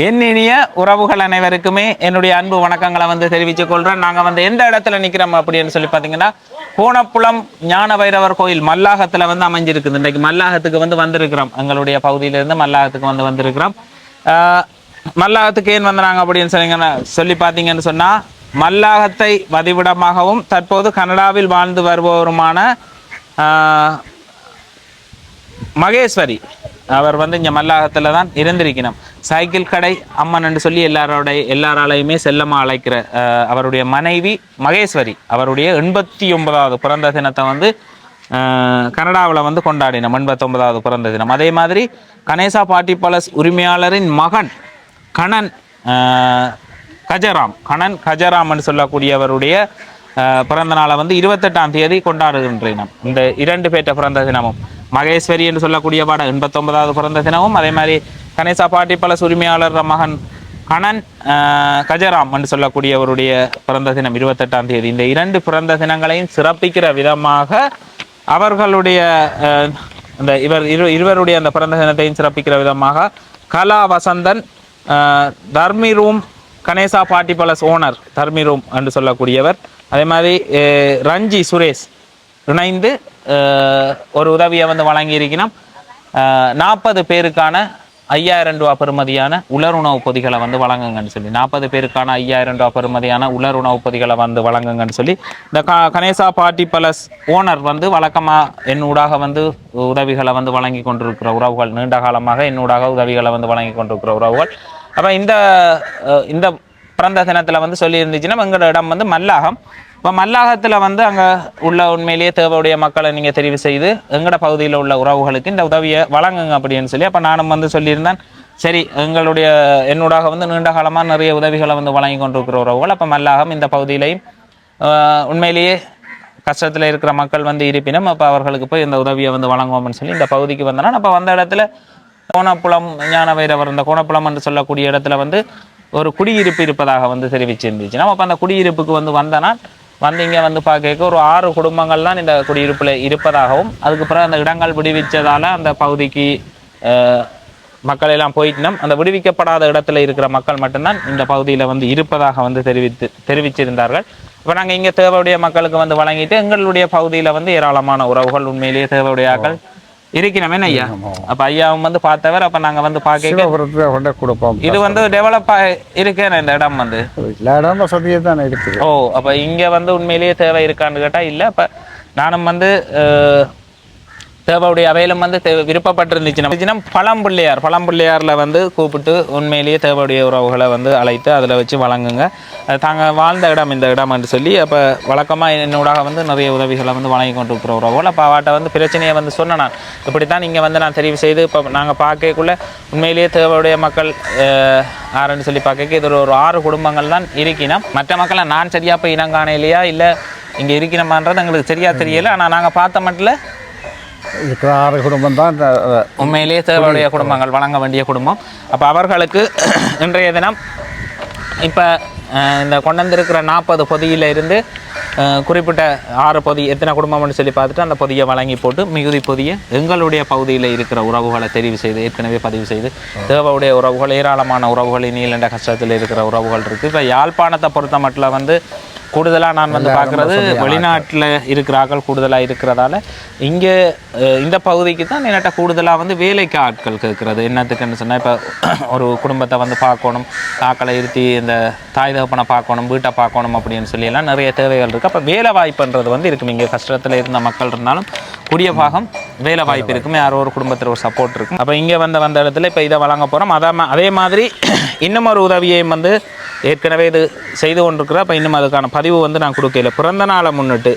என் இனிய உறவுகள் அனைவருக்குமே என்னுடைய அன்பு வணக்கங்களை வந்து தெரிவித்துக் கொள்றேன். நாங்கள் வந்து எந்த இடத்துல நிற்கிறோம் அப்படின்னு சொல்லி பார்த்தீங்கன்னா கோணப்புலம் ஞான பைரவர் கோயில் மல்லாகத்தில் வந்து அமைஞ்சிருக்குது. இன்றைக்கு மல்லாகத்துக்கு வந்து வந்திருக்கிறோம். எங்களுடைய பகுதியிலிருந்து மல்லாகத்துக்கு வந்து வந்திருக்கிறோம். மல்லாகத்துக்கு ஏன் வந்தாங்க அப்படின்னு சொல்லிங்கன்னா சொல்லி பார்த்தீங்கன்னு சொன்னால் மல்லாகத்தை வதிவிடமாகவும் தற்போது கனடாவில் வாழ்ந்து வருபவருமான மகேஸ்வரி. அவர் வந்து இங்கே மல்லாகத்தில் தான் இருந்திருக்கணும். சைக்கிள் கடை அம்மன் என்று சொல்லி எல்லாரோட எல்லாராலையுமே செல்லமாக அழைக்கிற அஹ், அவருடைய மனைவி மகேஸ்வரி. அவருடைய எண்பத்தி ஒன்பதாவது பிறந்த தினத்தை வந்து கனடாவில் வந்து கொண்டாடினோம். எண்பத்தொன்பதாவது பிறந்த தினம். அதே மாதிரி கணேசா பாட்டி பலஸ் உரிமையாளரின் மகன் கணன் கஜராம். கணன் கஜராம்னு சொல்லக்கூடியவருடைய அஹ், பிறந்த நாளை வந்து இருபத்தெட்டாம் தேதி கொண்டாடுகின்றனம். இந்த இரண்டு பேர்ட்ட பிறந்த தினமும். மகேஸ்வரி என்று சொல்லக்கூடிய பாட எண்பத்தொன்பதாவது பிறந்த தினமும். அதே மாதிரி கணேசா பாட்டி உரிமையாளர் மகன் கணன் கஜராம் என்று சொல்லக்கூடியவருடைய பிறந்த தினம் இருபத்தெட்டாம் தேதி. இந்த இரண்டு பிறந்த தினங்களையும் சிறப்பிக்கிற விதமாக அவர்களுடைய அந்த இவர் இரு இருவருடைய அந்த பிறந்த தினத்தையும் சிறப்பிக்கிற விதமாக கலா வசந்தன் தர்மி ரூம் கணேசா பாட்டி பலஸ் ஓனர் தர்மி ரூம் என்று சொல்லக்கூடியவர். அதே மாதிரி ரஞ்சி சுரேஷ் இணைந்து ஒரு உதவியை வந்து வழங்கியிருக்கணும் நாற்பது பேருக்கான ஐயாயிரம் ரூபா பெறுமதியான உலர் உணவு பொதிகளை வந்து வழங்குங்கன்னு சொல்லி. நாற்பது பேருக்கான ஐயாயிரம் ரூபா பெறுமதியான உலர் உணவு பொதிகளை வந்து வழங்குங்கன்னு சொல்லி. இந்த க கணேசா பார்ட்டி பலஸ் ஓனர் வந்து வழக்கமாக என்னூடாக வந்து உதவிகளை வந்து வழங்கி கொண்டிருக்கிற உறவுகள் நீண்ட காலமாக என்னூடாக உதவிகளை வந்து வழங்கி கொண்டிருக்கிற உறவுகள். அப்போ இந்த இந்த பிறந்த தினத்தில் வந்து சொல்லியிருந்துச்சுன்னா எங்களோட இடம் வந்து மல்லாகம். இப்போ மல்லாகத்தில் வந்து அங்கே உள்ள உண்மையிலேயே தேவையுடைய மக்களை நீங்கள் தெரிவு செய்து எங்களோட பகுதியில் உள்ள உறவுகளுக்கு இந்த உதவியை வழங்குங்க அப்படின்னு சொல்லி அப்போ நானும் வந்து சொல்லியிருந்தேன் சரி எங்களுடைய என்னூடாக வந்து நீண்ட காலமாக நிறைய உதவிகளை வந்து வழங்கி கொண்டிருக்கிற உறவுகள் அப்போ மல்லாகம் இந்த பகுதியிலையும் உண்மையிலேயே கஷ்டத்தில் இருக்கிற மக்கள் வந்து இருப்பினும் அப்போ அவர்களுக்கு போய் இந்த உதவியை வந்து வழங்குவோம்னு சொல்லி இந்த பகுதிக்கு வந்தனா. அப்போ வந்த இடத்துல கோணப்புலம் ஞான வைரவர் இந்த கோணப்புலம் என்று சொல்லக்கூடிய இடத்துல வந்து ஒரு குடியிருப்பு இருப்பதாக வந்து தெரிவிச்சிருந்துச்சு. நம்ம அப்போ அந்த குடியிருப்புக்கு வந்து வந்தனால் வந்து இங்கே வந்து பார்க்க ஒரு ஆறு குடும்பங்கள் தான் இந்த குடியிருப்பில் இருப்பதாகவும் அதுக்கு பிறகு அந்த இடங்கள் விடுவிச்சதால அந்த பகுதிக்கு மக்கள் எல்லாம் போயிட்டோம். அந்த விடுவிக்கப்படாத இடத்துல இருக்கிற மக்கள் மட்டும்தான் இந்த பகுதியில் வந்து இருப்பதாக வந்து தெரிவித்து தெரிவிச்சிருந்தார்கள். இப்போ நாங்கள் இங்கே தேவையுடைய மக்களுக்கு வந்து வழங்கிட்டு எங்களுடைய பகுதியில் வந்து ஏராளமான உறவுகள் உண்மையிலேயே தேவையுடைய ஆக்கள் இருக்கிறோம். என்ன ஐயா? அப்ப ஐயாவும் வந்து பார்த்தவர் அப்ப நாங்க வந்து சிவபுரத்தில் கொண்டு கொடுப்போம். இது வந்து டெவலப் இருக்கேன் இந்த இடம் வந்து. எல்லா இடம் வசதியே தானே இருக்குது. ஓ அப்ப இங்க வந்து உண்மையிலேயே தேவை இருக்கான்னு கேட்டா இல்ல அப்ப நானும் வந்து தேவாவுடைய அவையிலும் வந்து விருப்பப்பட்டிருந்துச்சுன்னா பழம்பிள்ளையார் பழம்பிள்ளையார்ல வந்து கூப்பிட்டு உண்மையிலேயே தேவாவுடைய உறவுகளை வந்து அழைத்து அதில் வச்சு வழங்குங்க. அது தாங்க வாழ்ந்த இடம் இந்த இடம் என்று சொல்லி அப்போ வழக்கமாக என்னோடாக வந்து நிறைய உதவிகளை வந்து வழங்கி கொண்டு இருக்கிற உறவுகள். அப்போ அவட்ட வந்து பிரச்சனையை வந்து சொன்னேன் நான். இப்படித்தான் இங்கே வந்து நான் தெரிவு செய்து இப்போ நாங்கள் பார்க்கக்குள்ள உண்மையிலேயே தேவாவுடைய மக்கள் ஆறுன்னு சொல்லி பார்க்க இது ஒரு ஆறு குடும்பங்கள் தான் இருக்கணும் மற்ற மக்களை நான் சரியா போய் இனங்காண இல்லையா இல்லை இங்கே இருக்கணுமான்றது எங்களுக்கு சரியாக தெரியலை. ஆனால் நாங்கள் பார்த்த மட்டும் இருக்கிற ஆறு குடும்பம் தான் உண்மையிலேயே தேவையுடைய குடும்பங்கள் வழங்க வேண்டிய குடும்பம். அப்போ அவர்களுக்கு இன்றைய தினம் இப்போ இந்த கொண்டு வந்திருக்கிற நாற்பது பொதியில இருந்து குறிப்பிட்ட ஆறு பொதி எத்தனை குடும்பம்னு சொல்லி பார்த்துட்டு அந்த பொதியை வழங்கி போட்டு மிகுதி பொதியை எங்களுடைய பகுதியில் இருக்கிற உறவுகளை தெரிவு செய்து ஏற்கனவே பதிவு செய்து தேவையுடைய உறவுகள் ஏராளமான உறவுகள் நீலண்ட கஷ்டத்தில் இருக்கிற உறவுகள் இருக்குது இப்போ யாழ்ப்பாணத்தை பொறுத்த மட்டும் வந்து கூடுதலாக நான் வந்து பார்க்குறது வெளிநாட்டில் இருக்கிற ஆட்கள் கூடுதலாக இருக்கிறதால இங்கே இந்த பகுதிக்கு தான் என்கிட்ட கூடுதலாக வந்து வேலைக்கு ஆட்கள் கேட்குறது என்னத்துக்குன்னு சொன்னால் இப்போ ஒரு குடும்பத்தை வந்து பார்க்கணும் ஆக்களை இருத்தி இந்த தாய் தகப்பனை பார்க்கணும் வீட்டை பார்க்கணும் அப்படின்னு சொல்லி எல்லாம் நிறைய தேவைகள் இருக்குது அப்போ வேலை வாய்ப்புன்றது வந்து இருக்கும். இங்கே கஷ்டத்தில் இருந்த மக்கள் இருந்தாலும் கூடிய பாகம் வேலை வாய்ப்பு இருக்கும். யாரோ ஒரு குடும்பத்தில் ஒரு சப்போர்ட் இருக்கும். அப்போ இங்கே வந்த வந்த இடத்துல இப்போ இதை வழங்க போகிறோம் அதே மாதிரி இன்னும் ஒரு உதவியையும் வந்து ஏற்கனவே இது செய்து கொண்டிருக்கிற அப்போ இன்னும் அதுக்கான பதிவு வந்து நான் கொடுக்கல. பிறந்த நாளை முன்னிட்டு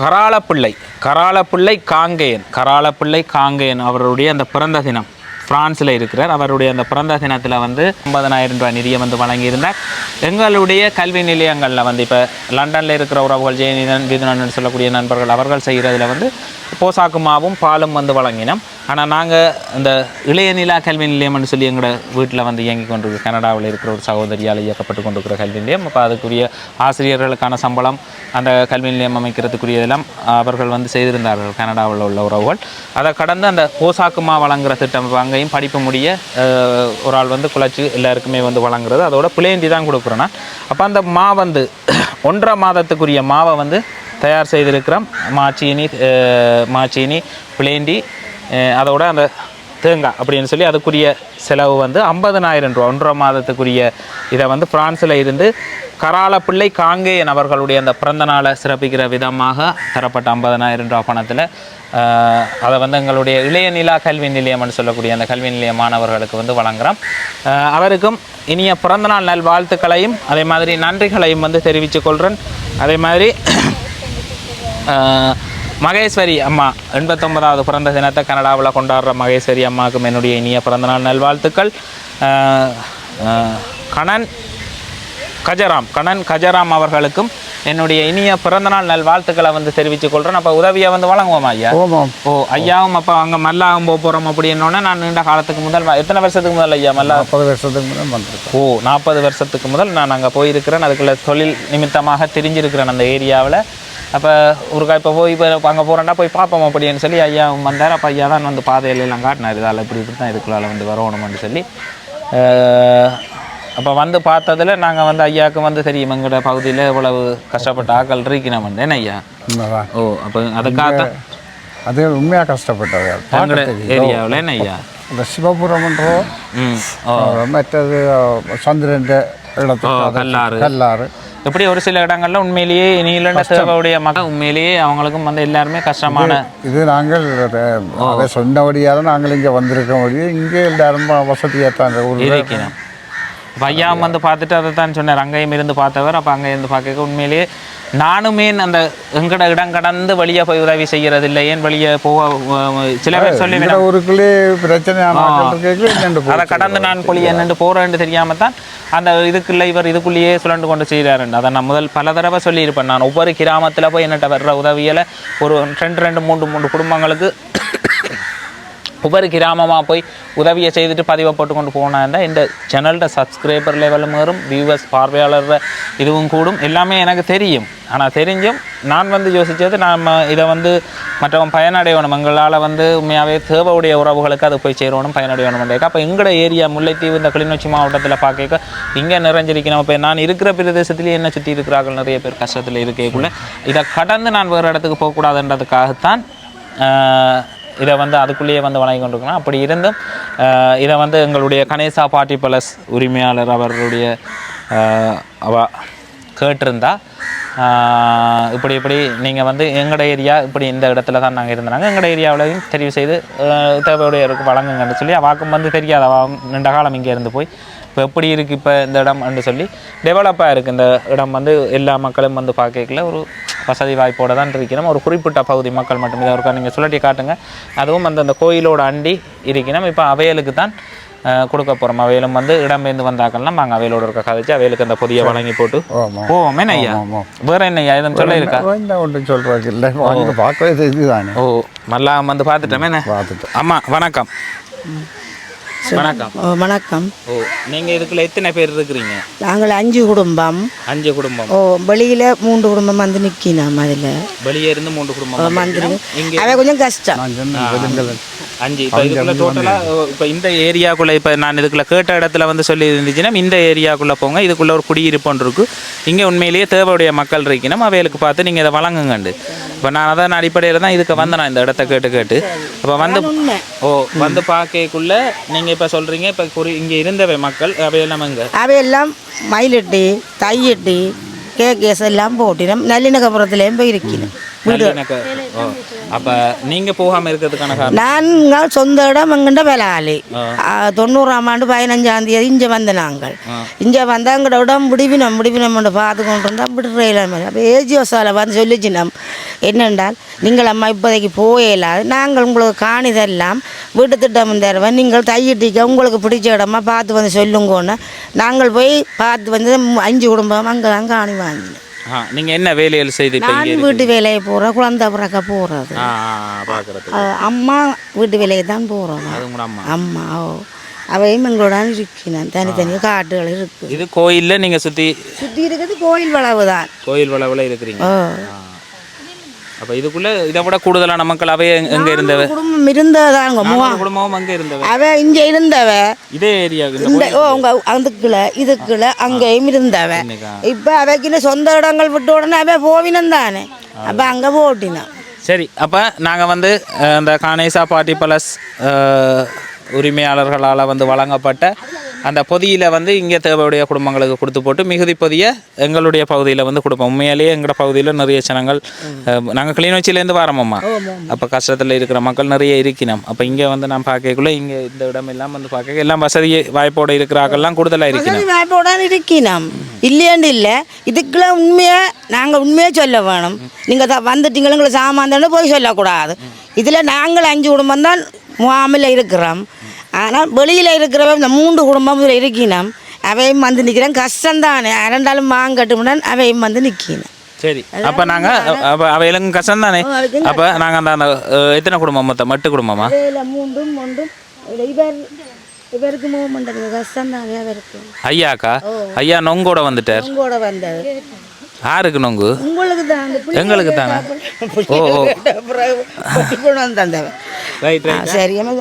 கராளப்பிள்ளை கராளப்பிள்ளை காங்கேயன் கராளப்பிள்ளை காங்கேயன் அவருடைய அந்த பிறந்த தினம். பிரான்ஸில் இருக்கிறார். அவருடைய அந்த பிறந்த தினத்தில் வந்து ஐம்பதனாயிரம் ரூபாய் நிதியை வந்து வழங்கியிருந்தார். எங்களுடைய கல்வி நிலையங்களில் வந்து இப்போ லண்டனில் இருக்கிற உறவுகள் ஜெயநிதன் விதுனன் சொல்லக்கூடிய நண்பர்கள் அவர்கள் செய்கிறதுல வந்து போசாக்கு மாவும் பாலும் வந்து வழங்கினோம். ஆனால் நாங்கள் இந்த இளைய நிலா கல்வி நிலையம்னு சொல்லி எங்களோட வீட்டில் வந்து இயங்கி கொண்டிருக்கிற கனடாவில் இருக்கிற ஒரு சகோதரியால் இயக்கப்பட்டு கொண்டிருக்கிற கல்வி நிலையம். அப்போ அதுக்குரிய ஆசிரியர்களுக்கான சம்பளம் அந்த கல்வி நிலையம் அமைக்கிறதுக்குரியதெல்லாம் அவர்கள் வந்து செய்திருந்தார்கள். கனடாவில் உள்ள உறவுகள். அதை கடந்து அந்த போசாக்குமா வழங்குற திட்டம் அங்கேயும் படிப்பு முடிய ஒரு ஆள் வந்து குழச்சி எல்லாருக்குமே வந்து வழங்குறது. அதோட பிளேந்தி தான் கொடுக்குறேன் நான். அப்போ அந்த மா வந்து ஒன்றரை மாதத்துக்குரிய மாவை வந்து தயார் செய்திருக்கிறோம். மாச்சீனி மாச்சீனி பிளேண்டி அதோட அந்த தேங்காய் அப்படின்னு சொல்லி அதுக்குரிய செலவு வந்து ஐம்பதனாயிரம் ரூபா ஒன்றரை மாதத்துக்குரிய இதை வந்து பிரான்ஸில் இருந்து கரால பிள்ளை காங்கேயன் அவர்களுடைய அந்த பிறந்த நாளை சிறப்பிக்கிற விதமாக தரப்பட்ட ஐம்பதனாயிரம் ரூபா பணத்தில் அதை வந்து எங்களுடைய இளைய நிலா கல்வி நிலையம்னு சொல்லக்கூடிய அந்த கல்வி நிலைய மாணவர்களுக்கு வந்து வழங்குகிறோம் அவருக்கும் இனிய பிறந்தநாள் நல் வாழ்த்துக்களையும் அதே மாதிரி நன்றிகளையும் வந்து தெரிவித்துக் கொள்கிறேன். அதே மாதிரி மகேஸ்வரி அம்மா எண்பத்தொன்பதாவது பிறந்த தினத்தை கனடாவில் கொண்டாடுற மகேஸ்வரி அம்மாவுக்கும் என்னுடைய இனிய பிறந்தநாள் நல்வாழ்த்துக்கள். கணன் கஜராம் கணன் கஜராம் அவர்களுக்கும் என்னுடைய இனிய பிறந்தநாள் நல்வாழ்த்துக்களை வந்து தெரிவித்துக் கொள்கிறேன் அப்போ உதவியை வந்து வழங்குவோமா ஐயா? ஓ ஐயாவும் அப்போ அங்கே மல்லாகம் போக போகிறோம் அப்படின்னோடனே நான் நீண்ட காலத்துக்கு முதல் எத்தனை வருஷத்துக்கு முதல் ஐயா மல்லா? நாற்பது வருஷத்துக்கு முன்னே வந்திருக்கோம் ஓ நாற்பது வருஷத்துக்கு முதல் நான் அங்கே போயிருக்கிறேன். அதுக்குள்ள தொழில் நிமித்தமாக தெரிஞ்சிருக்கிறேன் அந்த ஏரியாவில். அப்போ ஒரு இப்போ போய் இப்போ அங்கே போகிறேன்டா போய் பார்ப்போம் அப்படின்னு சொல்லி ஐயா வந்தார் அப்போ ஐயா தான் வந்து பாதையில எல்லாம் காட்டினார். இதால் இப்படி இப்படி தான் இதுக்குள்ளால வந்து வரணும்னு சொல்லி. அப்போ வந்து பார்த்ததுல நாங்கள் வந்து ஐயாவுக்கு வந்து தெரியும் எங்களோட பகுதியில் இவ்வளவு கஷ்டப்பட்ட ஆக்கள் இருக்கணும் வந்து என்ன ஐயா? ஓ அப்போ அதுக்காக அது உண்மையாக கஷ்டப்பட்டது. ஏரியாவில் என்ன ஐயா? இந்த சிவபுரம்ன்ற மற்றது சந்திரன் இடத்துக்கு அது கல்லாறு. கல்லாறு. இப்படி ஒரு சில இடங்கள்ல உண்மையிலேயே நீலண்ட தேவையுடைய மக்கள் உண்மையிலேயே அவங்களுக்கும் வந்து எல்லாருமே கஷ்டமான இது நாங்கள் அதை- சொன்னபடியால் நாங்கள் இங்கே வந்திருக்க முடியும் இங்கே எல்லாரும் வசதியாக தான் இப்போ ஐயா வந்து பார்த்துட்டு அதை தான் சொன்னார். அங்கேயும் இருந்து பார்த்தவர் அப்போ அங்கே இருந்து பார்க்க உண்மையிலேயே நானுமே அந்த எங்கட இடம் கடந்து வெளியே போய் உதவி செய்கிறது இல்லை ஏன் வெளியே போக சில பேர் சொல்லி ஊருக்குள்ளே என்னென்று அதை கடந்து நான் பொழி என்னென்று போகிறேன்னு தெரியாம தான் அந்த இதுக்குள்ள இவர் இதுக்குள்ளேயே சுழண்டு கொண்டு செய்கிறாருன்னு அதை நான் முதல் பல தடவை சொல்லியிருப்பேன். நான் ஒவ்வொரு கிராமத்தில் போய் என்னட்ட வர்ற உதவியில் ஒரு ரெண்டு ரெண்டு மூன்று மூன்று குடும்பங்களுக்கு ஒவ்வொரு கிராமமாக போய் உதவியை செய்துட்டு பதிவை போட்டு கொண்டு போனாண்டா இந்த சேனலோட சப்ஸ்கிரைபர் லெவலும் ஏறும் வியூவர்ஸ் பார்வையாளர் இதுவும் கூடும். எல்லாமே எனக்கு தெரியும். ஆனால் தெரிஞ்சும் நான் வந்து யோசித்தது நாம் இதை வந்து மற்றவன் பயனடையணும். எங்களால் வந்து உண்மையாகவே தேவையுடைய உறவுகளுக்கு அது போய் சேரணும் பயனடையணும் அப்போ எங்களோட ஏரியா முல்லைத்தீவு இந்த கிளிநொச்சி மாவட்டத்தில் பார்க்க இங்கே நிறைஞ்சிருக்கணும். இப்போ நான் இருக்கிற பிரதேசத்துலேயே என்ன சுற்றி இருக்கிறார்கள்? நிறைய பேர் கஷ்டத்தில் இருக்கக்குள்ள. இதை கடந்து நான் வேறு இடத்துக்கு போகக்கூடாதுன்றதுக்காகத்தான் இதை வந்து அதுக்குள்ளேயே வந்து வழங்கி கொண்டிருக்கணும் அப்படி இருந்தும் இதை வந்து எங்களுடைய கணேசா பாட்டி பலஸ் உரிமையாளர் அவர்களுடைய அவ கேட்டிருந்தா இப்படி இப்படி நீங்கள் வந்து எங்களோட ஏரியா இப்படி இந்த இடத்துல தான் நாங்கள் இருந்தாங்க எங்களோட ஏரியாவிலையும் தெரிவு செய்து ஆஹ், தேவையுடையவருக்கு வழங்குங்கன்னு சொல்லி அவாக்கும் வந்து தெரியாத நீண்ட காலம் இங்கே இருந்து போய் இப்போ எப்படி இருக்குது இப்போ இந்த இடம் சொல்லி டெவலப்பாக இருக்குது இந்த இடம் வந்து எல்லா மக்களும் வந்து பார்க்கல ஒரு வசதி வாய்ப்போடு தான் இருக்கிறோம். ஒரு குறிப்பிட்ட பகுதி மக்கள் மட்டுமே தான் இருக்கா நீங்கள் சுழட்டி காட்டுங்க. அதுவும் அந்த அந்த கோயிலோட அண்டி இருக்கணும் இப்போ அவையலுக்கு தான் கொடுக்க போகிறோம் அவையிலும் வந்து இடம்பெயர்ந்து வந்தாக்கள்லாம் நாங்கள் அவையிலோட இருக்க கதைச்சு அவைகளுக்கு அந்த பொதியை வழங்கி போட்டு ஆமாம். போவோம். ஐயா? ஆமாம் வேற என்ன ஐயா? எதுவும் சொல்ல இருக்கா? ஒன்றும் சொல்கிறதுக்கு இல்லை வாங்க பார்க்கவே இதுதானே ஓ மல்லாம் வந்து பார்த்துட்டோமே. என்ன? பார்த்துட்டு அம்மா வணக்கம். வணக்கம். வணக்கம். ஓ நீங்கள் இதுக்குள்ள எத்தனை பேர் இருக்கிறீங்க? நாங்கள் அஞ்சு குடும்பம். அஞ்சு குடும்பம். ஓ வெளியில் மூன்று குடும்பம் வந்து நிற்கினோம் அதில். வெளியே இருந்து மூன்று குடும்பம் வந்து இங்க அவை கொஞ்சம் கஷ்டம். அஞ்சு. இப்போ இதுக்குள்ள டோட்டலா இப்போ இந்த ஏரியாக்குள்ள இப்போ நான் இதுக்குள்ள கேட்ட இடத்துல வந்து சொல்லி இருந்துச்சுன்னா இந்த ஏரியாக்குள்ள போங்க. இதுக்குள்ள ஒரு குடியிருப்பு ஒன்று இருக்கு. இங்கே உண்மையிலேயே தேவையுடைய மக்கள் இருக்கணும் அவைகளுக்கு பார்த்து நீங்கள் இதை வழங்குங்கண்டு. இப்போ நான் அதான் அடிப்படையில் தான் இதுக்கு வந்தேன் இந்த இடத்த கேட்டு கேட்டு. அப்போ வந்து. ஓ வந்து பார்க்கக்குள்ள நீங்கள் இப்போ சொல்கிறீங்க இப்போ குறி இங்கே இருந்தவை மக்கள் அவையெல்லாம் எங்க? அவையெல்லாம் மயிலிட்டி தையிட்டி கேகேஸ் எல்லாம் போட்டினோம் நல்லிணக்கப்புறத்துலேயும் போய் அப்போ நீங்கள் போகாமல் இருக்கிறதுக்கான நாங்கள் சொந்த இடம் எங்கிட்ட வேலாளி தொண்ணூறாம் ஆண்டு பதினஞ்சாம் தேதி இங்கே வந்த நாங்கள். இங்கே வந்து எங்களோட இடம் முடிவினம் முடிவினம் பார்த்து கொண்டு இருந்தால் விடுறையில் அப்போ ஏஜியோசாவில் வந்து சொல்லிச்சினோம் என்னென்றால் நீங்கள் அம்மா இப்போதைக்கு போயிடாது நாங்கள் உங்களுக்கு காணிதெல்லாம் வீட்டு திட்டம் தருவேன். நீங்கள் தையிட்டிக்க உங்களுக்கு பிடிச்ச இடமா பார்த்து வந்து சொல்லுங்கன்னு. நாங்கள் போய் பார்த்து வந்து அஞ்சு குடும்பம் அங்கே தான் காணி வாங்கினோம். நீங்க என்ன வேலைகள் செய்து நான் வீட்டு வேலையை போகிறேன் குழந்தை பிறக்க போகிறது அம்மா வீட்டு வேலையை தான் போகிறோம் அம்மா? ஓ. அவையும் எங்களோட இருக்கிறேன் தனித்தனியாக காட்டுகள் இருக்கு. இது கோயில்ல நீங்க சுத்தி சுற்றி இருக்கிறது கோயில் வளவு தான். கோயில் வளவுல இருக்கிறீங்க. அப்ப இதுக்குள்ள இதை விட கூடுதலான மக்கள் அவைய எங்க- இருந்தவ? குடும்பம் இருந்ததாங்க குடும்பமும் அங்க இருந்தவ. அவ இங்கே இருந்தவ. இதே ஏரியா இந்த ஓ உங்க அதுக்குள்ள இதுக்குள்ள அங்கேயும் இருந்தவ. இப்போ அவைக்கு சொந்த இடங்கள் விட்ட உடனே அவ போவினம் தானே. அப்போ அங்கே போட்டினான் சரி அப்ப நாங்க வந்து இந்த கானேசா பார்ட்டி பலஸ் உரிமையாளர்களால் வந்து வழங்கப்பட்ட அந்த பொதியில வந்து இங்கே தேவையுடைய குடும்பங்களுக்கு கொடுத்து போட்டு மிகுதி பொதியை எங்களுடைய பகுதியில் வந்து கொடுப்போம். உண்மையிலேயே எங்களோட பகுதியில் நிறைய ஜனங்கள் நாங்கள் கிளிநொச்சியிலேருந்து வரோமம்மா அப்போ கஷ்டத்தில் இருக்கிற மக்கள் நிறைய இருக்கணும். அப்போ இங்கே வந்து நான் பார்க்கக்குள்ள இங்கே இந்த இடம் எல்லாம் வந்து பார்க்க எல்லாம் வசதி வாய்ப்போடு இருக்கிறார்கள்லாம் கூடுதலாக இருக்கணும். வாய்ப்போட இருக்கணும். இல்லையாண்டு இல்லை. இதுக்குள்ள உண்மையை நாங்கள் உண்மையாக சொல்ல வேணும். நீங்கள் வந்துட்டீங்களா எங்களை சாமான் தானே போய் சொல்லக்கூடாது. இதில் நாங்கள் அஞ்சு குடும்பம் தான் முகாமில் இருக்கிறோம். ஆனால் வெளியில் இருக்கிறவ இந்த மூன்று குடும்பம் இதில் இருக்கணும் அவையும் வந்து நிற்கிறேன். கஷ்டம்தானே. இரண்டாலும் மாங்கட்டுமுடன் அவையும் வந்து நிற்கணும் சரி. அப்போ நாங்கள் அப்போ அவையிலும் கஷ்டம் தானே அப்போ நாங்கள் அந்த அந்த எத்தனை குடும்பம் மொத்தம்? மட்டு குடும்பமா? மூன்றும் ஒன்றும். இவர் இவருக்கு மூவ்மெண்ட் கஷ்டம் தானே அவருக்கு ஐயாக்கா? ஐயா நொங்கோட வந்துட்டார். உங்களோட வந்தது யாருக்கு நொங்கு உங்களுக்கு தான் எங்களுக்கு தானே ஓ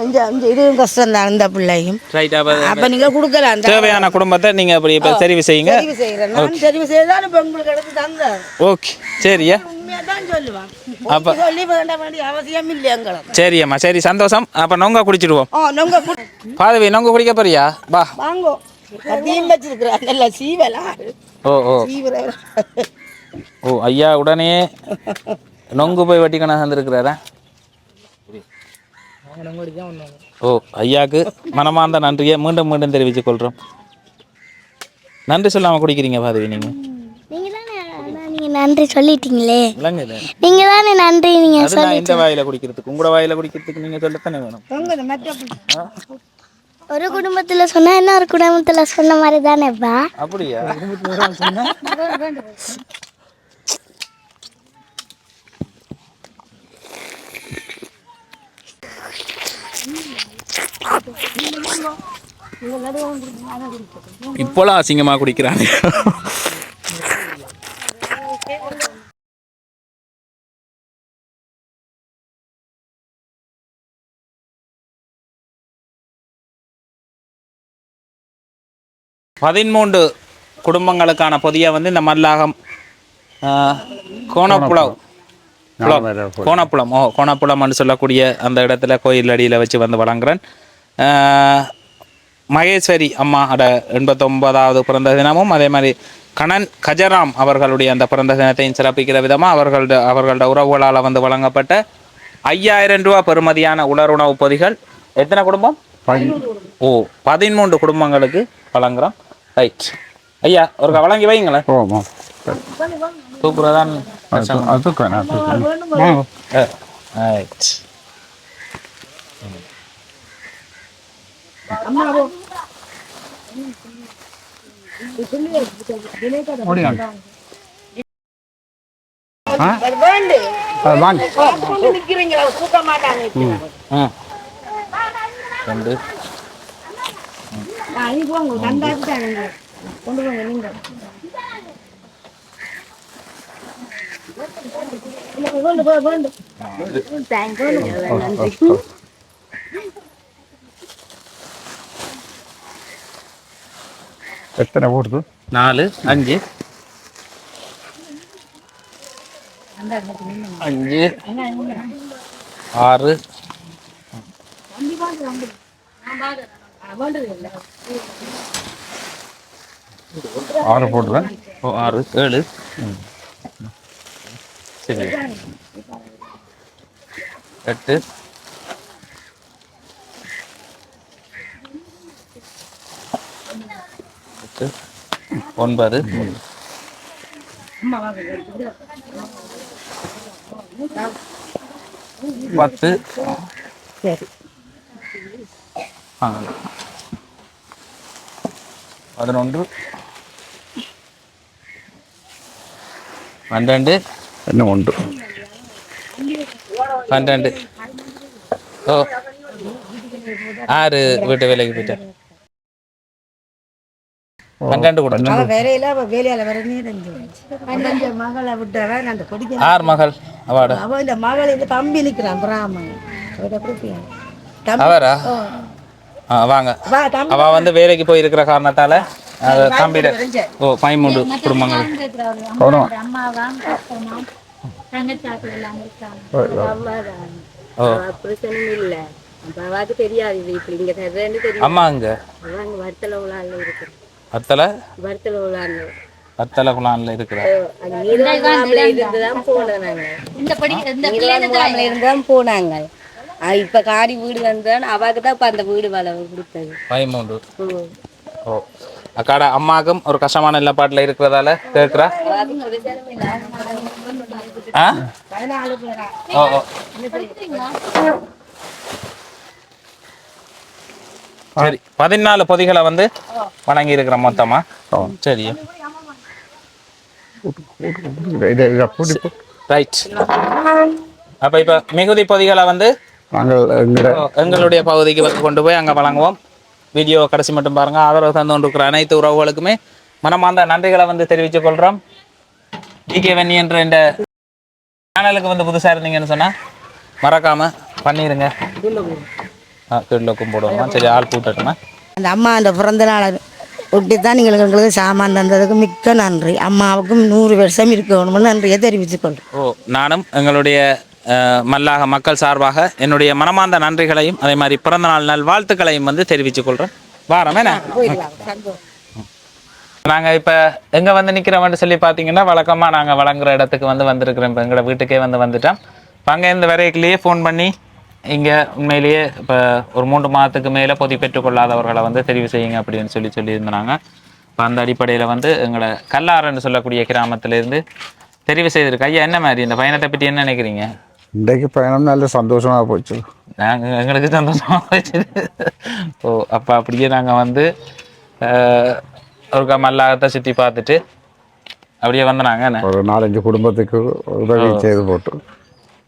இந்த இந்த இதுவும் கஷ்டம் தான் இந்த பிள்ளையும். ரைட் அப்போ அப்ப நீங்க கொடுக்கலாம் தேவையான குடும்பத்தை நீங்கள் அப்படி இப்போ தெரிவு செய்யுங்க. தெரிவு செய்தாலும் இப்போ உங்களுக்கு எடுத்து தந்தார். ஓகே சரியா அப்ப- சொல்லி வேண்ட வேண்டிய அவசியம் இல்லை எங்களுக்கு சரியம்மா சரி சந்தோஷம். அப்போ நொங்க குடிச்சிடுவோம். நொங்க பாதவி நொங்க குடிக்க போறியா? வா. வாங்கோ. அதையும் வச்சிருக்கிறேன். நல்ல சீவலா. ஓ ஓ. ஓ ஐயா உடனே நொங்கு போய் வட்டிக்கணும் வந்திருக்கிறாரா ஓ ஐயாக்கு மனமார்ந்த நன்றியை மீண்டும் மீண்டும் தெரிவித்துக் கொள்கிறோம் நன்றி சொல்லாம குடிக்கிறீங்க பாதவி நீங்க. நீங்க தானே அதான் நீங்க நன்றி சொல்லிட்டீங்களே. நீங்க தானே நன்றி நீங்க இந்த வாயில குடிக்கிறதுக்கு உங்களோட வாயில குடிக்கிறதுக்கு நீங்க சொல்லத்தானே வேணும்? ஒரு குடும்பத்துல சொன்னா இன்னொரு குடும்பத்துல சொன்ன மாதிரி தானேப்பா அப்படியா? இப்போலாம் அசிங்கமா குடிக்கிறாங்க பதிமூன்று குடும்பங்களுக்கான பொதியை வந்து இந்த மல்லாகம் ஆஹ், கோணப்புலவ். புலம். கோணப்புலம். ஓ கோணப்புலம்னு சொல்லக்கூடிய அந்த இடத்துல கோயில் அடியில் வச்சு வந்து வழங்குறேன். மகேஸ்வரி அம்மாவோட எண்பத்தொன்பதாவது பிறந்த தினமும் அதே மாதிரி கணன் கஜராம் அவர்களுடைய அந்த பிறந்த தினத்தையும் சிறப்பிக்கிற விதமாக அவர்களோட அவர்களோட உறவுகளால் வந்து வழங்கப்பட்ட ஐயாயிரம் ரூபா பெறுமதியான உலருணவு பொதிகள். எத்தனை குடும்பம்? ஓ பதிமூன்று குடும்பங்களுக்கு வழங்குறோம். ரைட் ஐயா ஒரு வழங்கி வைங்களேன் ஓமா தூக்குறதான் ரைட் வாங்க நீ போங்க தந்தாச்சு கொண்டு போங்க நீங்க கொண்டு போ கொண்டு எத்தனை போடுது நாலு அஞ்சு அஞ்சு ஆறு ஆறு போடுறேன் ஓ ஆறு. ஏழு. சரி. எட்டு. எட்டு. ஒன்பது. பத்து. சரி. பன்னெண்டு பதினொன்று. பன்னெண்டு என்ன உண்டு பன்னெண்டு ஓ. ஆறு வீட்டு வேலைக்கு போயிட்டேன். பன்னெண்டு கூட. வேலையில வேலையில வர நீ மகளை விட்டவன் அந்த கொடிக்க ஆறு மகள். அவாடு அவ இந்த மகள் இந்த தம்பி நிக்கிறான் பிராமன் அவரா? வாங்க. அவ வந்து வேலைக்கு போயிருக்கிற காரணத்தால தம்பிட ஓ பயமுண்டு குடும்பங்கள். போனோம். ஓ பிரச்சனை இல்ல. அப்பாவாக்கு தெரியாது இது இப்படி இங்க தர்றேன்னு தெரியும். அம்மா அங்க? அங்க வர்த்தல உலான்ல இருக்கு அத்தலை அத்தலை குளான்ல இருக்கிற. அது நீலகுலாம்ல இருந்துதான் போனோம் நாங்க நீலகுலாம்ல இருந்துதான் போனாங்க. இப்ப காடி வீடு வந்தான் அவாக்கு தான் இப்ப அந்த வீடு வளவு கொடுத்தது பயமுண்டு ஓ அக்காட அம்மாக்கும் ஒரு கஷ்டமான நிலப்பாட்டில் இருக்கிறதால கேட்குறா ஆ ஓ ஓ சரி பதினாலு பொதிகளை வந்து வணங்கி இருக்கிற மொத்தமா சரி. ரைட் அப்ப இப்ப மிகுதி பொதிகளை வந்து நாங்கள் எங்களுடைய பகுதிக்கு வந்து கொண்டு போய் அங்க வழங்குவோம். வீடியோ கடைசி மட்டும் பாருங்க. ஆதரவு தந்து கொண்டிருக்கிற அனைத்து உறவுகளுக்குமே மனமார்ந்த நன்றிகளை வந்து தெரிவித்துக் கொள்றோம். டிகே வெண்ணி என்ற இந்த சேனலுக்கு வந்து புதுசா இருந்தீங்கன்னு சொன்னா மறக்காம பண்ணிருங்க. ஆ கீழக்கும் போடுவோம் சரி ஆள் கூட்டட்டுமா? அந்த அம்மா அந்த பிறந்த நாளை ஒட்டி தான் நீங்கள் எங்களுக்கு சாமான் தந்ததுக்கு மிக்க நன்றி. அம்மாவுக்கும் நூறு வருஷம் இருக்கணும்னு நன்றியை தெரிவித்துக் கொள்கிறேன் ஓ நானும் எங்களுடைய மல்லாக மக்கள் சார்பாக என்னுடைய மனமார்ந்த நன்றிகளையும் அதே மாதிரி பிறந்த நாள் நல் வாழ்த்துக்களையும் வந்து தெரிவித்துக் கொள்றேன். வாரம் என்ன? நாங்க இப்ப எங்க வந்து நிக்கிறோம்னு சொல்லி பாத்தீங்கன்னா வழக்கமா நாங்க வழங்குற இடத்துக்கு வந்து வந்திருக்கிறோம். இப்ப எங்களோட வீட்டுக்கே வந்து வந்துட்டோம். இப்ப அங்க இருந்து வரைக்குள்ளேயே ஃபோன் பண்ணி இங்க உண்மையிலேயே இப்ப ஒரு மூன்று மாதத்துக்கு மேல பொதி பெற்றுக்கொள்ளாதவர்களை வந்து தெரிவு செய்யுங்க அப்படின்னு சொல்லி சொல்லி இருந்தாங்க இப்போ அந்த அடிப்படையில வந்து எங்களை கல்லாறுன்னு சொல்லக்கூடிய கிராமத்துல இருந்து தெரிவு செய்திருக்கு. ஐயா என்ன மாதிரி இந்த பயணத்தை பற்றி என்ன நினைக்கிறீங்க? இன்றைக்கு பயணம் நல்ல சந்தோஷமா போச்சு நாங்க எங்களுக்கு சந்தோஷமா போச்சு ஓ அப்போ அப்படியே நாங்க வந்து ஒருக்கா மல்லாகத்தை சுற்றி பார்த்துட்டு அப்படியே வந்தனாங்க என்ன ஒரு நாலஞ்சு குடும்பத்துக்கு உதவி செய்து போட்டு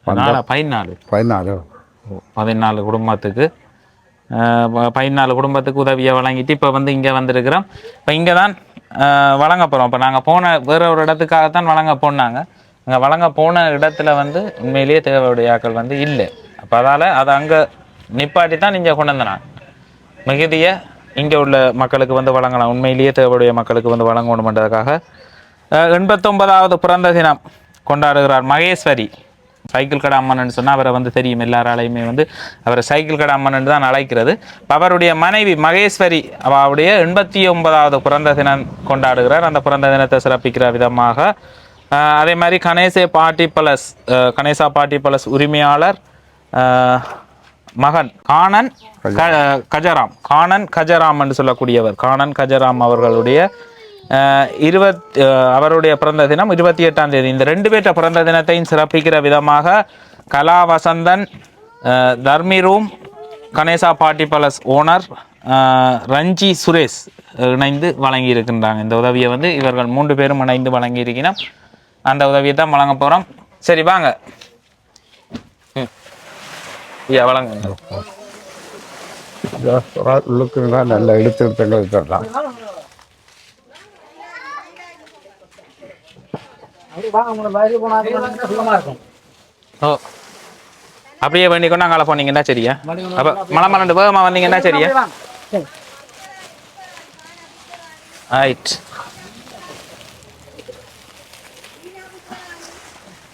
நாலா பதினாலு பதினாலு பதினாலு குடும்பத்துக்கு பதினாலு குடும்பத்துக்கு உதவியை வழங்கிட்டு இப்போ வந்து இங்கே வந்திருக்கிறோம் இப்போ இங்கே தான் வழங்க போகிறோம் இப்போ நாங்கள் போன வேற ஒரு இடத்துக்காகத்தான் வழங்க போனாங்க அங்கே வழங்க போன இடத்துல வந்து உண்மையிலேயே தேவையுடையாக்கள் வந்து இல்லை. அப்போ அதால் அதை அங்கே நிப்பாட்டி தான் இங்கே கொண்டு வந்தனான். மிகுதியை இங்கே உள்ள மக்களுக்கு வந்து வழங்கலாம். உண்மையிலேயே தேவையுடைய மக்களுக்கு வந்து வழங்கணுமென்றதுக்காக எண்பத்தொன்பதாவது பிறந்த தினம் கொண்டாடுகிறார் மகேஸ்வரி. சைக்கிள் கடை அம்மன் சொன்னால் அவரை வந்து தெரியும். எல்லாராலையுமே வந்து அவரை சைக்கிள் கடை அம்மன் தான் அழைக்கிறது. அவருடைய மனைவி மகேஸ்வரி அவருடைய எண்பத்தி ஒன்பதாவது பிறந்த தினம் கொண்டாடுகிறார். அந்த பிறந்த தினத்தை சிறப்பிக்கிற விதமாக அதே மாதிரி கணேசே பாட்டி பலஸ் கணேசா பாட்டி பலஸ் உரிமையாளர் மகன் காணன் க- கஜராம். காணன் கஜராம் என்று சொல்லக்கூடியவர். காணன் கஜராம் அவர்களுடைய இருபத் அவருடைய பிறந்த தினம் இருபத்தி எட்டாம் தேதி. இந்த ரெண்டு பேர்ட்ட பிறந்த தினத்தையும் சிறப்பிக்கிற விதமாக கலா வசந்தன் தர்மி ரூம் கணேசா பாட்டி பலஸ் ஓனர் ரஞ்சி சுரேஷ் இணைந்து வழங்கி இருக்கின்றாங்க இந்த உதவியை வந்து இவர்கள் மூன்று பேரும் இணைந்து வழங்கி இருக்கிறோம் அந்த உதவியை தான் வழங்க போகிறோம் சரி வாங்க. ஐயா உள்ளுக்குன்னா நல்ல எடுத்துருத்தங்கள் தரலாம் ஓ. அப்படியே வேண்டி கொண்டு அங்கே போனீங்கன்னா சரியா? அப்போ மலை மலண்டு வேகமாக வந்தீங்கன்னா சரியா? ரைட்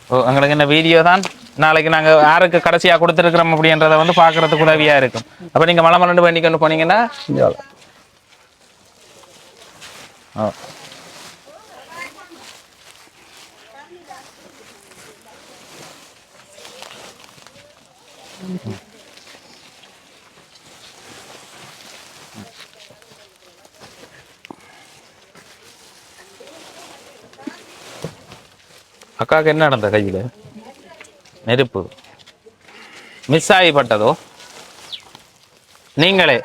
ஓ எங்களுக்கு இந்த வீடியோ தான். நாளைக்கு நாங்கள் யாருக்கு கடைசியாக கொடுத்துருக்குறோம் அப்படின்றத வந்து பார்க்கறதுக்கு உதவியாக இருக்கும். அப்போ நீங்கள் மலை மலண்டு வேண்டி கொண்டு போனீங்கன்னா ஓ. அக்காவுக்கு என்ன நடந்த கையில்? நெருப்பு. மிஸ் ஆகிப்பட்டதோ? நீங்களே.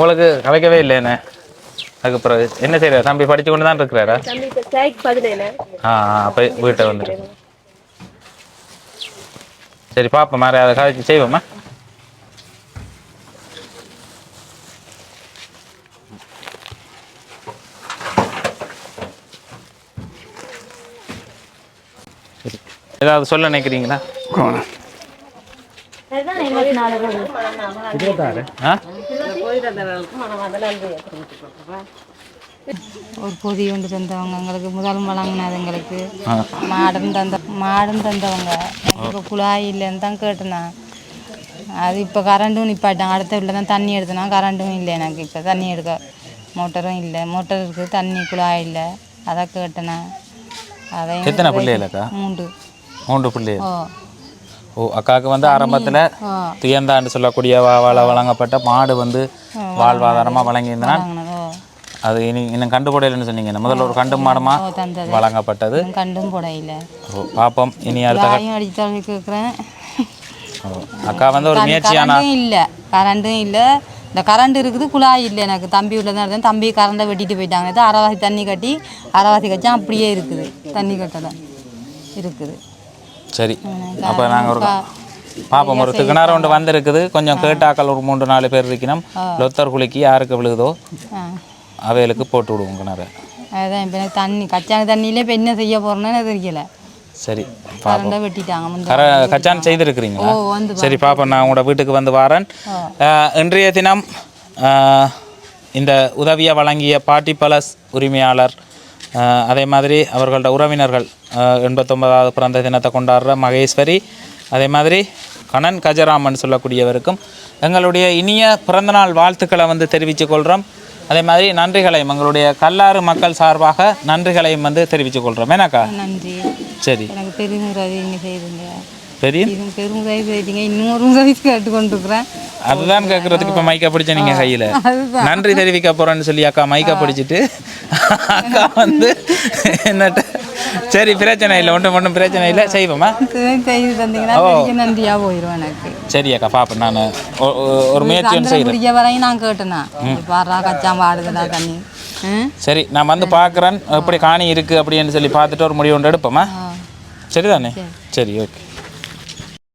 உங்களுக்கு கலைக்கவே இல்லை என்ன? அதுக்கு பிறகு என்ன செய்யற? தம்பி படிச்சு கொண்டு தான் இருக்கிறாரா? ஆ ஆ, அப்ப வீட்டை வந்துட்டு சரி பாப்போம். மாதிரி அதை கதைச்சு செய்வோமா? ஏதாவது சொல்ல நினைக்கிறீங்களா? ஒரு பொதி கொண்டு தந்தவங்க எங்களுக்கு முதலும் வழங்கினது எங்களுக்கு. மாடும் தந்த மாடும் தந்தவங்க. எனக்கு குழாய் இல்லைன்னு தான் கேட்டேன். அது இப்போ கரண்ட்டும் நிப்பாட்டாங்க அடுத்த வீட்டில் தான் தண்ணி எடுத்தனா கரண்ட்டும் இல்லை எனக்கு. இப்போ தண்ணி எடுக்க மோட்டரும் இல்லை. மோட்டர் இருக்குது தண்ணி குழாய் இல்லை. அதை கேட்டேன். பிள்ளைகளுக்கா மூன்று. மூன்று பிள்ளைகள். ஓ. ஓ அக்காவுக்கு வந்து ஆரம்பத்தில் ஓ துயர்ந்தாண்டு சொல்லக்கூடிய வா- வாழ வழங்கப்பட்ட மாடு வந்து வாழ்வாதாரமாக வழங்கியிருந்தனா? அது இனி இன்னும் கண்டுபிடையிலன்னு சொன்னீங்க. முதல்ல ஒரு கண்டு மாடுமா வழங்கப்பட்டது. கண்டும் போடையில ஓ பாப்போம். இனி அடுத்த அடித்தாலும் கேட்குறேன். அக்கா வந்து ஒரு முயற்சியானா? இல்லை. கரண்டும் இல்லை. இந்த கரண்ட் இருக்குது குழாய் இல்லை எனக்கு. தம்பி வீட்டில் தான் இருந்தேன். தம்பி கரண்டை வெட்டிட்டு போயிட்டாங்க. இது அரைவாசி தண்ணி கட்டி அரைவாசி கச்சா அப்படியே இருக்குது. தண்ணி கட்டலை. இருக்குது. சரி. அப்போ நாங்கள் ஒரு பாப்போம் ஒரு திகனாரம் ஒன்று வந்திருக்குது. கொஞ்சம் கேட்டாக்கள் ஒரு மூன்று நாலு பேர் இருக்கணும். லொத்தர் குளிக்கு யாருக்கு விழுகுதோ அவைகளுக்கு போட்டு விடுவோம் கிணறு. அதுதான் இப்போ எனக்கு தண்ணி கச்சான தண்ணியிலே இப்போ என்ன செய்ய போகிறேன்னு எனக்கு தெரியல. சரி கச்சான் செய்திருக்கிறீங்களா? சரி பாப்போம் நான் உங்களோட வீட்டுக்கு வந்து வாரேன். இன்றைய தினம் இந்த உதவியை வழங்கிய பாட்டி பலஸ் உரிமையாளர் அதே மாதிரி அவர்களோட உறவினர்கள் எண்பத்தொன்பதாவது பிறந்த தினத்தை கொண்டாடுற மகேஸ்வரி அதே மாதிரி கணன் கஜராமன் சொல்லக்கூடியவருக்கும் எங்களுடைய இனிய பிறந்தநாள் வாழ்த்துக்களை வந்து தெரிவித்துக் கொள்கிறோம் அதே மாதிரி நன்றிகளையும் எங்களுடைய கல்லாறு மக்கள் சார்பாக நன்றிகளையும் வந்து தெரிவித்துக் கொள்கிறோம் ஏன்னாக்கா? நன்றி. சரி. எனக்கு நீங்கள் செய்துங்க. இது பெரும் உதவி செய்தீங்க இன்னும் ஒரு அதுதான் கேட்கறதுக்கு இப்ப மைக்கா பிடிச்ச நீங்க கையில. நன்றி தெரிவிக்க போறேன்னு சொல்லி அக்கா மைக்கா பிடிச்சிட்டு அக்கா வந்து என்னட்ட சரி பிரச்சனை இல்லை. ஒன்றும் ஒன்றும் பிரச்சனை இல்லை. செய்வோமா? செய்து தந்தீங்கன்னா பெரிய நன்றியாக போயிடும் எனக்கு. சரி அக்கா பாப்பேன் நான் ஒரு முயற்சி ஒன்று அந்த செய்கிறேன் பிடிக்க வரையும் நான் கேட்டேனா? பாடுறா கச்சா பாடுதடா தண்ணி ம்? சரி நான் வந்து பார்க்குறேன் எப்படி காணி இருக்கு அப்படின்னு சொல்லி பார்த்துட்டு ஒரு முடிவு ஒன்று எடுப்போமா? சரிதானே? சரி. ஓகே